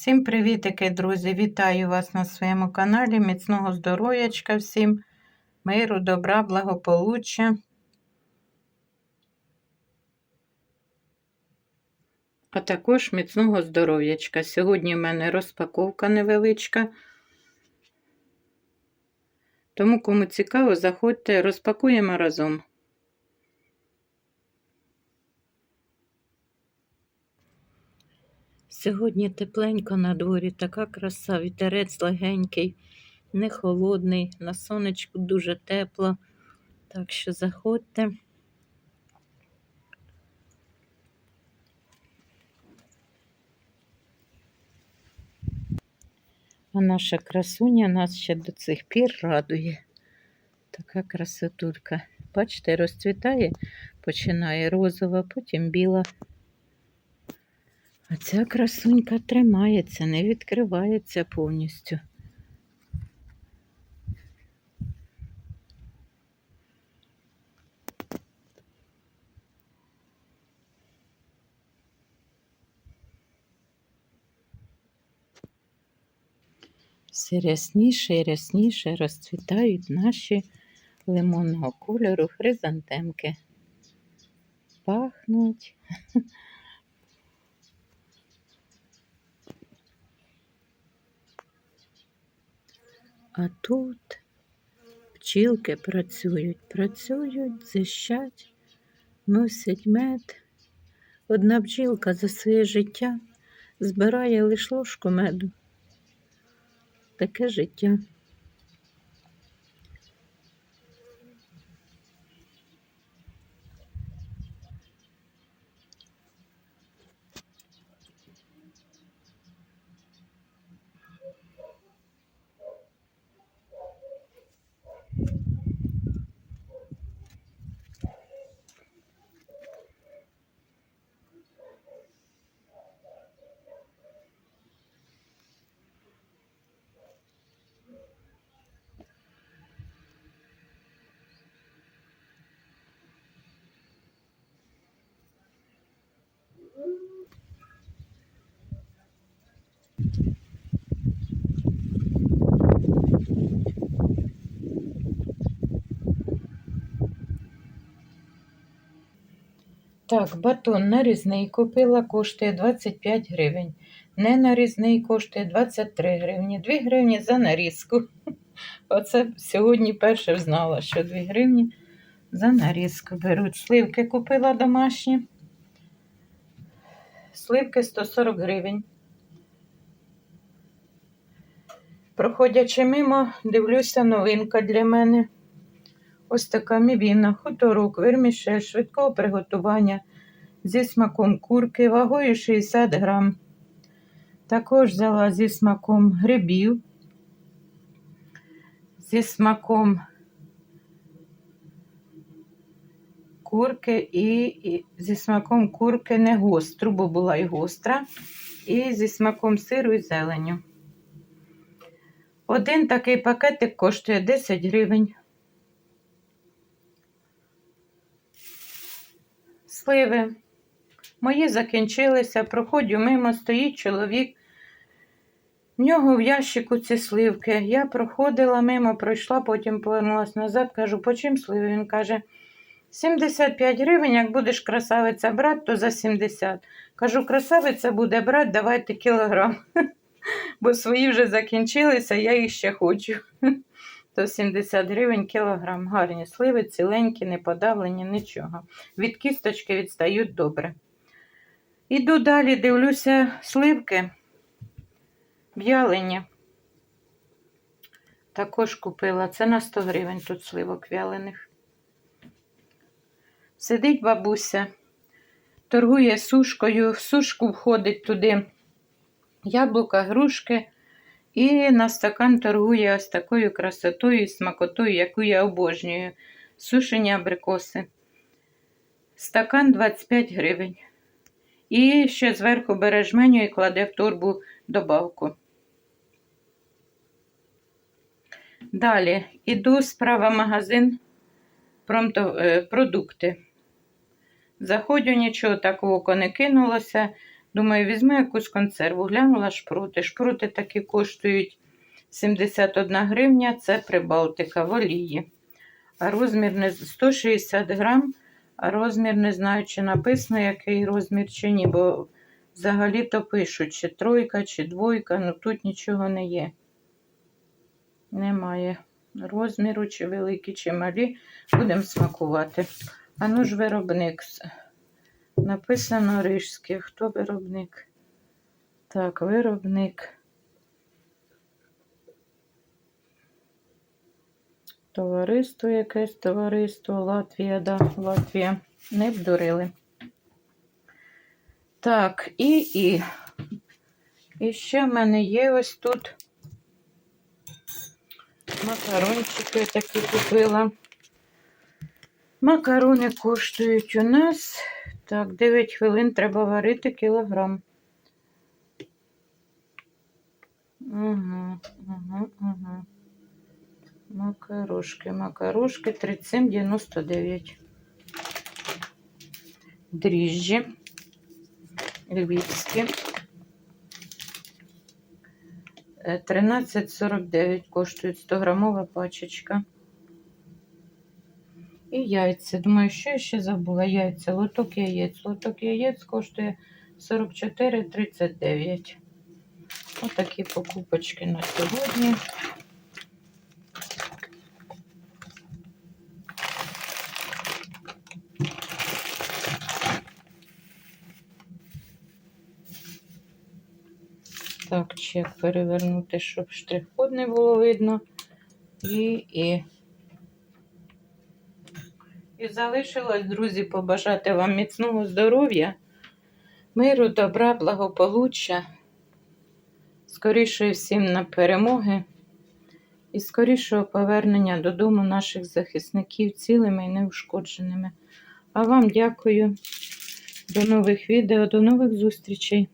Всім привітики, друзі! Вітаю вас на своєму каналі. Міцного здоров'ячка всім, миру, добра, благополуччя. А також міцного здоров'ячка. Сьогодні в мене розпаковка невеличка. Тому, кому цікаво, заходьте, розпакуємо разом. Сьогодні тепленько на дворі, така краса, вітерець легенький, не холодний, на сонечку дуже тепло. Так що заходьте. А наша красуня нас ще до цих пір радує. Така красотулька. Бачите, розцвітає, починає розова, потім біла. А ця красунька тримається, не відкривається повністю. Все рясніше і рясніше розцвітають наші лимонного кольору хризантемки. Пахнуть. А тут пчілки працюють, працюють, зищать, носять мед. Одна бджілка за своє життя збирає лише ложку меду. Таке життя. Так, батон нарізний купила, коштує 25 гривень. Не нарізний коштує 23 гривні. 2 гривні за нарізку. Оце сьогодні перше знала, що 2 гривні за нарізку беруть. Сливки купила домашні. Сливки 140 гривень. Проходячи мимо, дивлюся, новинка для мене. Ось така мівіна, хуторок, вермішель швидкого приготування зі смаком курки, вагою 60 грам. Також взяла зі смаком грибів, зі смаком курки і, і зі смаком курки не гостру, бо була і гостра, і зі смаком сиру і зеленю. Один такий пакетик коштує 10 гривень. Сливи. Мої закінчилися, проходжу мимо, стоїть чоловік. В нього в ящику ці сливки. Я проходила мимо, пройшла, потім повернулася назад, кажу, по чим сливи? Він каже, 75 гривень, як будеш красавиця брати, то за 70. Кажу, красавиця буде брати, давайте кілограм. Бо свої вже закінчилися, я їх ще хочу. То 70 гривень кілограм. Гарні сливи, ціленькі, не подавлені, нічого. Від кісточки відстають добре. Іду далі, дивлюся сливки в'ялені. Також купила. Це на 100 гривень тут сливок в'ялених. Сидить бабуся, торгує сушкою, в сушку входить туди яблука, грушки. І на стакан торгує ось такою красотою і смакотою, яку я обожнюю. Сушені абрикоси. Стакан 25 гривень. І ще зверху бере жменю і кладе в торбу добавку. Далі іду справа магазин продукти. Заходжу, нічого такого не кинулося. Думаю, візьму якусь консерву. Глянула шпроти. Шпроти такі коштують 71 гривня, це Прибалтика в олії. А розмір не 160 грам, а розмір не знаю, чи написано, який розмір, чи ні, бо взагалі-то пишуть, чи тройка, чи двойка, ну тут нічого не є. Немає розміру, чи великі, чи малі. Будемо смакувати. А ну ж виробник. Написано рижське. Хто виробник? Так, виробник. Товариство якесь, товариство, Латвія, да, Латвія. Не вдурили. Так, і, і. І ще в мене є ось тут макарончики такі купила. Макарони коштують у нас. Так, 9 хвилин треба варити кілограм. Угу, угу, угу. Макарошки, макарошки 37,99. Дріжджі. Львівські. Е, 13,49 коштує 100 грамова пачечка. І яйця. Думаю, що я ще забула? Яйця, лоток яєць. Лоток яєць коштує 44,39. Отакі покупочки на сьогодні. Так, чек перевернути, щоб штрих-код не було видно. І, і. І залишилось, друзі, побажати вам міцного здоров'я, миру, добра, благополуччя, скорішої всім на перемоги і скорішого повернення додому наших захисників цілими і неушкодженими. А вам дякую. До нових відео, до нових зустрічей.